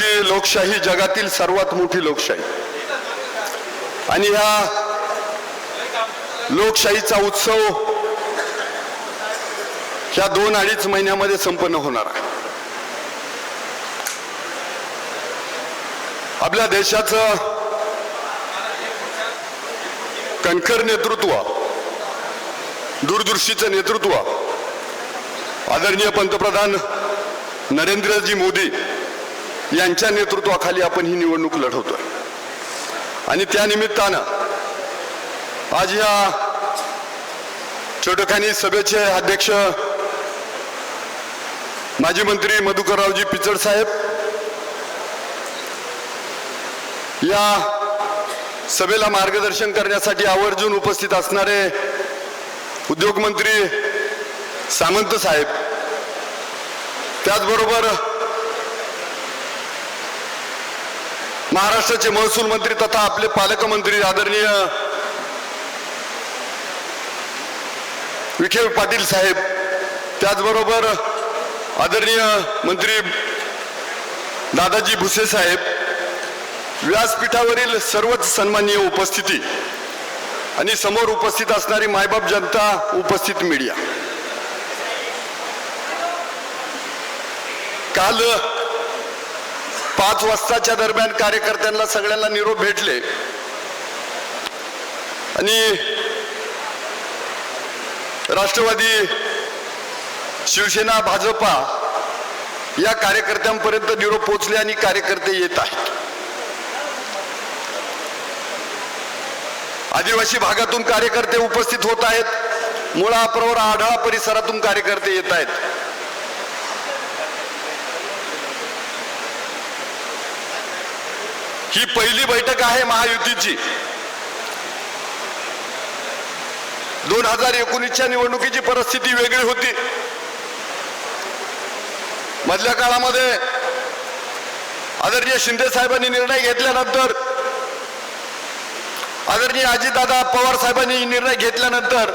आमची लोकशाही जगातील सर्वात मोठी लोकशाही. आणि ह्या लोकशाहीचा उत्सव ह्या दोन अडीच महिन्यामध्ये संपन्न होणार आहे. आपल्या देशाचं कणखर नेतृत्व दूरदृष्टीचं नेतृत्व आदरणीय पंतप्रधान नरेंद्रजी मोदी यांच्या नेतृत्वाखाली आपण ही निवडणूक लढवतोय. आणि त्या निमित्तानं आज या छोटखानी सभेचे अध्यक्ष माजी मंत्री मधुकररावजी पिचड साहेब या सभेला मार्गदर्शन करण्यासाठी आवर्जून उपस्थित असणारे उद्योगमंत्री सामंत साहेब त्याचबरोबर महाराष्ट्राचे महसूल मंत्री तथा आपले पालकमंत्री आदरणीय विखे पाटील साहेब त्याचबरोबर आदरणीय मंत्री दादाजी भुसे साहेब व्यासपीठावरील सर्वच सन्माननीय उपस्थिती आणि समोर उपस्थित असणारी मायबाप जनता उपस्थित मीडिया. काल पाच वाजताच्या दरम्यान कार्यकर्त्यांना सगळ्यांना निरोप भेटले. आणि राष्ट्रवादी शिवसेना भाजपा या कार्यकर्त्यांपर्यंत निरोप पोहोचले आणि कार्यकर्ते येत आहेत. आदिवासी भागातून कार्यकर्ते उपस्थित होत आहेत. मुळा प्रवरा आढळा परिसरातून कार्यकर्ते येत आहेत. ही पहिली बैठक आहे महायुतीची. दोन हजार एकोणीसच्या निवडणुकीची परिस्थिती वेगळी होती. मधल्या काळामध्ये आदरणीय शिंदे साहेबांनी निर्णय घेतल्यानंतर आदरणीय अजितदादा पवार साहेबांनी निर्णय घेतल्यानंतर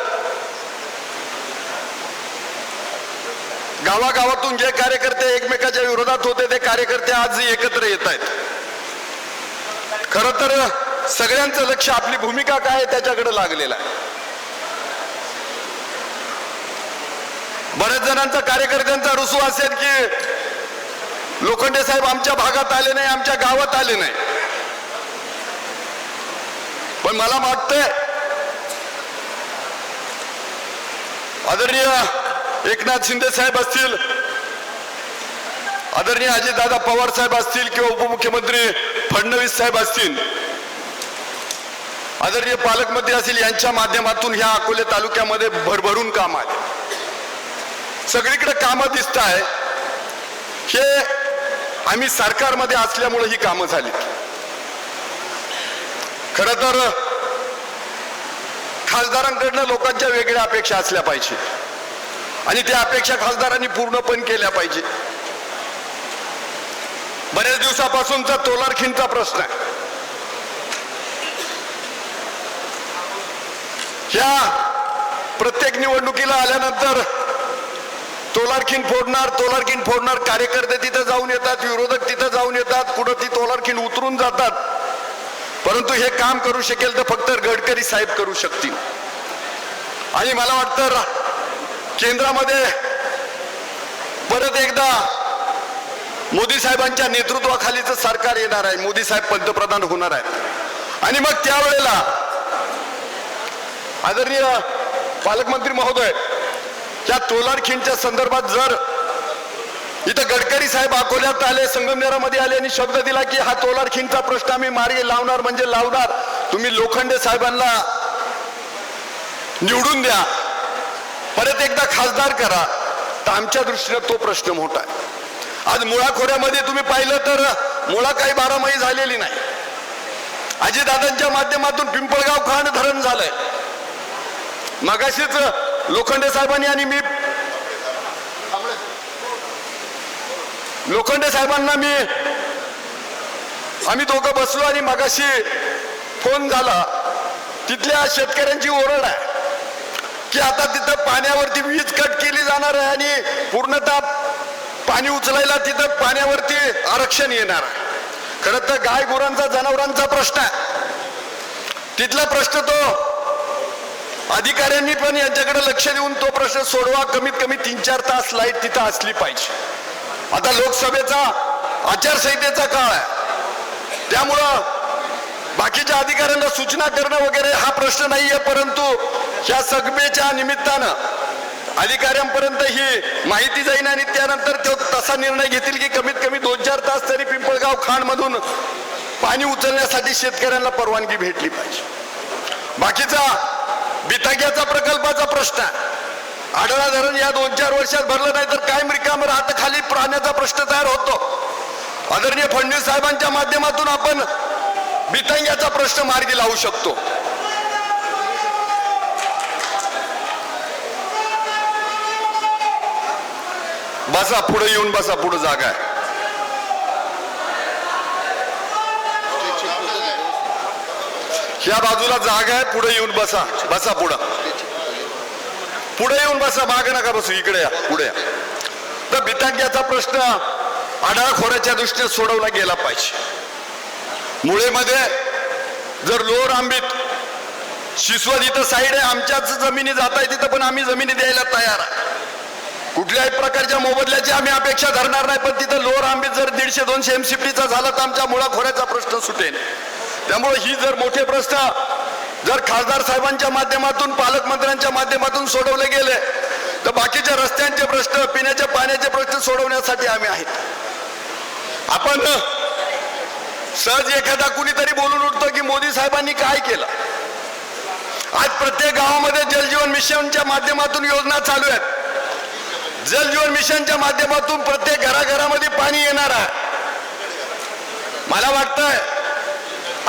गावागावातून जे कार्यकर्ते एकमेकाच्या विरोधात होते ते कार्यकर्ते आज एकत्र येत आहेत. खर तर सगळ्यांचं लक्ष आपली भूमिका काय आहे त्याच्याकडे लागलेलं आहे. बऱ्याच जणांचा कार्यकर्त्यांचा रुसू असेल की लोखंडे साहेब आमच्या भागात आले नाही आमच्या गावात आले नाही. पण मला वाटतंय आदरणीय एकनाथ शिंदे साहेब असतील आदरणीय अजितदादा पवार साहेब असतील किंवा उपमुख्यमंत्री फडणवीस साहेब असतील आदरणीय पालकमंत्री असतील यांच्या माध्यमातून ह्या अकोले तालुक्यामध्ये भरभरून काम आले. सगळीकडे कामं दिसत आहे. हे आम्ही सरकारमध्ये असल्यामुळे ही कामं झाली. खर तर खासदारांकडनं लोकांच्या वेगळ्या अपेक्षा असल्या पाहिजे. आणि त्या अपेक्षा खासदारांनी पूर्ण पण केल्या पाहिजे. बऱ्याच दिवसापासूनचा तोलारखींचा प्रश्न आहे. ह्या प्रत्येक निवडणुकीला आल्यानंतर तोलारखीन फोडणार तोलारखीन फोडणार कार्यकर्ते तिथं जाऊन येतात विरोधक तिथं जाऊन येतात कुठं ती तोलारखीन उतरून जातात. परंतु हे काम करू शकेल तर फक्त गडकरी साहेब करू शकतील. आणि मला वाटतं केंद्रामध्ये परत एकदा मोदी साहेबांच्या नेतृत्वाखालीच सरकार येणार आहे. मोदी साहेब पंतप्रधान होणार आहेत. आणि मग त्यावेळेला आदरणीय पालकमंत्री महोदय या तोलारखिंडच्या संदर्भात जर इथं गडकरी साहेब अकोल्यात आले संगमनेरामध्ये आले आणि शब्द दिला की हा तोलारखिंडचा प्रश्न आम्ही मार्गी लावणार म्हणजे लावणार तुम्ही लोखंडे साहेबांना निवडून द्या. परत एकदा खासदार करा. तर आमच्या दृष्टीनं तो प्रश्न मोठा आहे. आज मुळा खोऱ्यामध्ये तुम्ही पाहिलं तर मुळा काही बारामाही झालेली नाही. अजितदादांच्या माध्यमातून पिंपळगाव खांड धरण झालंय. मगाशीच लोखंडे साहेबांनी आणि मी लोखंडे साहेबांना मी आम्ही दोघं बसलो आणि मगाशी फोन झाला. तिथल्या शेतकऱ्यांची ओरड आहे. की आता तिथं पाण्यावरती वीज कट केली जाणार आहे आणि पूर्णतः पाणी उचलायला तिथं पाण्यावरती आरक्षण येणार खरं तर गाय गुरांचा जनावरांचा प्रश्न आहे. तिथला प्रश्न तो अधिकाऱ्यांनी पण यांच्याकडे लक्ष देऊन तो प्रश्न सोडवा. कमीत कमी तीन चार तास लाइट तिथं असली पाहिजे. आता लोकसभेचा आचारसंहितेचा काळ आहे. त्यामुळं बाकीच्या अधिकाऱ्यांना सूचना करणं वगैरे हा प्रश्न नाहीये परंतु ह्या सगमेच्या निमित्तानं अधिकाऱ्यांपर्यंत ही माहिती जाईल आणि त्यानंतर तो तसा निर्णय घेतील की कमीत कमी दोन चार तास तरी पिंपळगाव खाणमधून पाणी उचलण्यासाठी शेतकऱ्यांना परवानगी भेटली पाहिजे. बाकीचा बिताग्याचा प्रकल्पाचा प्रश्न आहे आढळा धरण या दोन चार वर्षात भरलं नाही तर कायम रिकाम राहत खाली प्राण्याचा प्रश्न तयार होतो. आदरणीय फडणवीस साहेबांच्या माध्यमातून आपण बितांग्याचा प्रश्न मार्गी लावू शकतो. बसा पुढे येऊन बसा पुढे जागा आहे. ह्या बाजूला जागा आहे पुढे येऊन बसा बसा पुढं. पुढे येऊन बसा मागे नका बसू इकडे या पुढे या. तर बितांग्याचा प्रश्न आडाळखोऱ्याच्या दृष्टीने सोडवला गेला पाहिजे. मुळेमध्ये जर लोअर आंबीत शिसवत इथं साईड आहे आमच्याच जमिनी जात आहे तिथं पण आम्ही जमिनी द्यायला तयार आहे. कुठल्याही प्रकारच्या मोबदल्याची आम्ही अपेक्षा धरणार नाही पण तिथं लोअर आंबीत जर दीडशे दोनशे एमसीपीचा झाला तर आमच्या मुळाखोऱ्याचा प्रश्न सुटेल. त्यामुळे ही जर मोठे प्रश्न जर खासदार साहेबांच्या माध्यमातून पालकमंत्र्यांच्या माध्यमातून सोडवले गेले तर बाकीच्या रस्त्यांचे प्रश्न पिण्याच्या पाण्याचे प्रश्न सोडवण्यासाठी आम्ही आहेत. आपण सहज एखादा कुणीतरी बोलून उठतो की मोदी साहेबांनी काय केलं? आज प्रत्येक गावामध्ये जलजीवन मिशनच्या माध्यमातून योजना चालू आहेत. जलजीवन मिशनच्या माध्यमातून प्रत्येक घराघरामध्ये पाणी येणार आहे. मला वाटतंय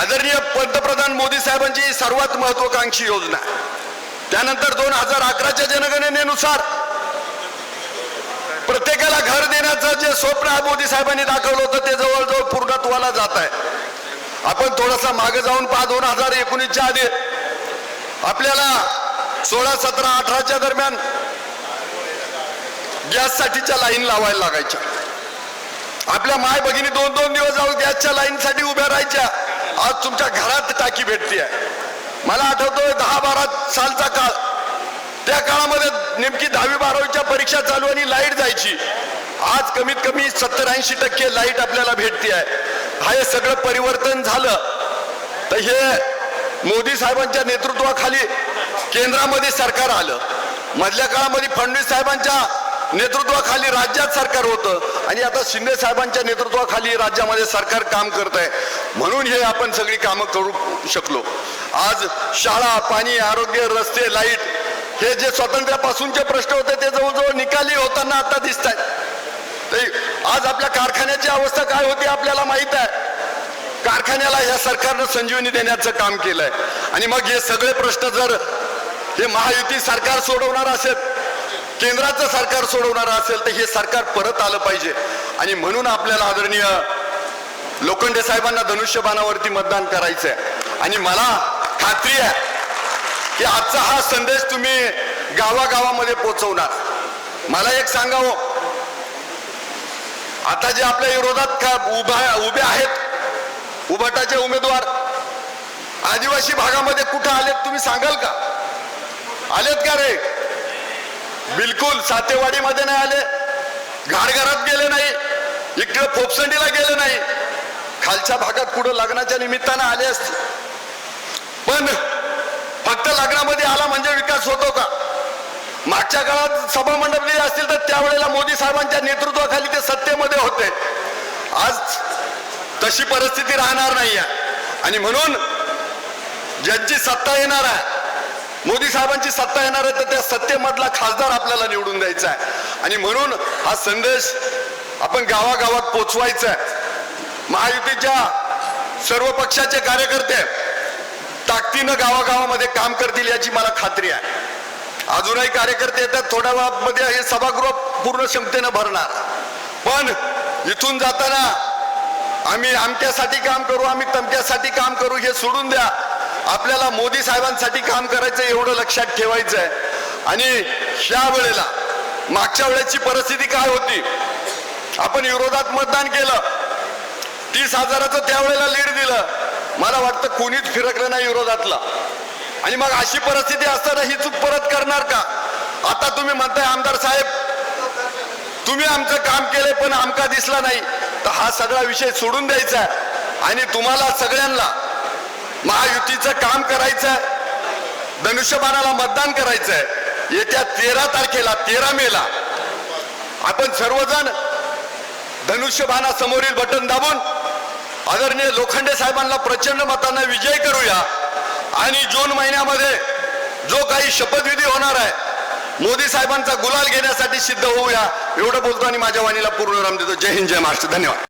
आदरणीय पंतप्रधान मोदी साहेबांची सर्वात महत्वाकांक्षी योजना त्यानंतर दोन हजार अकराच्या जनगणनेनुसार प्रत्येकाला घर देण्याचं जे स्वप्न मोदी साहेबांनी दाखवलं होतं ते जवळजवळ पूर्णत्वाला जात आहे. आपण थोडासा मागे जाऊन पहा दोन हजार एकोणीसच्या आधी आपल्याला सोळा सतरा अठराच्या दरम्यान गॅससाठीच्या लाईन लावायला लागायच्या. आपल्या माय भगिनी दोन दोन दिवस जाऊन गॅसच्या लाईनसाठी उभ्या राहायच्या. आज तुमच्या घरात टाकी भेटते मला आठवतोय दहा बारा सालचा काळ. त्या काळामध्ये नेमकी दहावी बारावीच्या परीक्षा चालू आणि लाइट जायची. आज कमीत कमी सत्तर ऐंशी टक्के लाइट आपल्याला भेटते आहे हा हे सगळं परिवर्तन झालं. तर हे मोदी साहेबांच्या नेतृत्वाखाली केंद्रामध्ये सरकार आलं. मधल्या काळामध्ये फडणवीस साहेबांच्या नेतृत्वाखाली राज्यात सरकार होतं. आणि आता शिंदे साहेबांच्या नेतृत्वाखाली राज्यामध्ये सरकार काम करत आहे म्हणून हे आपण सगळी कामं करू शकलो. आज शाळा पाणी आरोग्य रस्ते लाइट हे जे स्वातंत्र्यापासूनचे प्रश्न होते ते जवळजवळ निकाली होताना आता दिसत आहेत तर आज आपल्या कारखान्याची अवस्था काय होती आपल्याला माहीत आहे. कारखान्याला या सरकारनं संजीवनी देण्याचं काम केलंय. आणि मग हे सगळे प्रश्न जर हे महायुती सरकार सोडवणार असेल केंद्राचं सरकार सोडवणार असेल तर हे सरकार परत आलं पाहिजे. आणि म्हणून आपल्याला आदरणीय लोखंडे साहेबांना धनुष्यबाणावरती मतदान करायचंय. आणि मला खात्री आहे की आजचा हा संदेश तुम्ही गावागावामध्ये पोचवणार. मला एक सांगावं हो. आता जे आपल्या विरोधात का उभा उभे आहेत उभटाचे उमेदवार आदिवासी भागामध्ये कुठं आलेत तुम्ही सांगाल का? आलेत का रे? बिलकुल सातेवाडीमध्ये नाही आले. घाडघरात गेले नाही. इकडे फोपसंडीला गेले नाही. खालच्या भागात कुठं लग्नाच्या निमित्तानं आले असते. पण फक्त लग्नामध्ये आला म्हणजे विकास होतो का? मागच्या काळात सभा मंडप असतील तर त्यावेळेला मोदी साहेबांच्या नेतृत्वाखाली ते सत्तेमध्ये होते. आज तशी परिस्थिती राहणार नाही आहे आणि म्हणून ज्यांची सत्ता येणार आहे मोदी साहेबांची सत्ता येणार आहे तर त्या सत्तेमधला खासदार आपल्याला निवडून द्यायचा आहे. आणि म्हणून हा संदेश आपण गावागावात पोचवायचा आहे. महायुतीच्या सर्व पक्षाचे कार्यकर्ते ताकदीनं गावागावामध्ये काम करतील याची मला खात्री आहे. अजूनही कार्यकर्ते येतात थोड्या वेळामध्ये हे सभागृह पूर्ण क्षमतेनं भरणार. पण इथून जाताना आम्ही आमच्यासाठी काम करू आम्ही तमक्यासाठी काम करू हे सोडून द्या. आपल्याला मोदी साहेबांसाठी काम करायचं एवढं लक्षात ठेवायचं आहे. आणि ह्या वेळेला मागच्या वेळेची परिस्थिती काय होती? आपण विरोधात मतदान केलं. तीस हजाराचं त्यावेळेला लीड दिलं. मला वाटतं कोणीच फिरकलं नाही विरोधातला. आणि मग अशी परिस्थिती असताना ही चूक परत करणार का? आता तुम्ही म्हणताय आमदार साहेब तुम्ही आमचं काम केलंय पण आमका दिसला नाही. तर हा सगळा विषय सोडून द्यायचा आहे. आणि तुम्हाला सगळ्यांना महायुतीचं काम करायचं धनुष्यबाणाला मतदान करायचं येत्या तेरा तारखेला तेरा मेला आपण सर्वजण धनुष्यबाणा समोरील बटन दाबून आदरणीय लोखंडे साहेबांना प्रचंड मतांना विजय करूया. आणि जून महिन्यामध्ये जो काही शपथविधी होणार आहे मोदी साहेबांचा गुलाल घेण्यासाठी सिद्ध होऊया. एवढं बोलतो आणि माझ्या वाणीला पूर्ण राम देतो. जय हिंद जय महाराष्ट्र. धन्यवाद.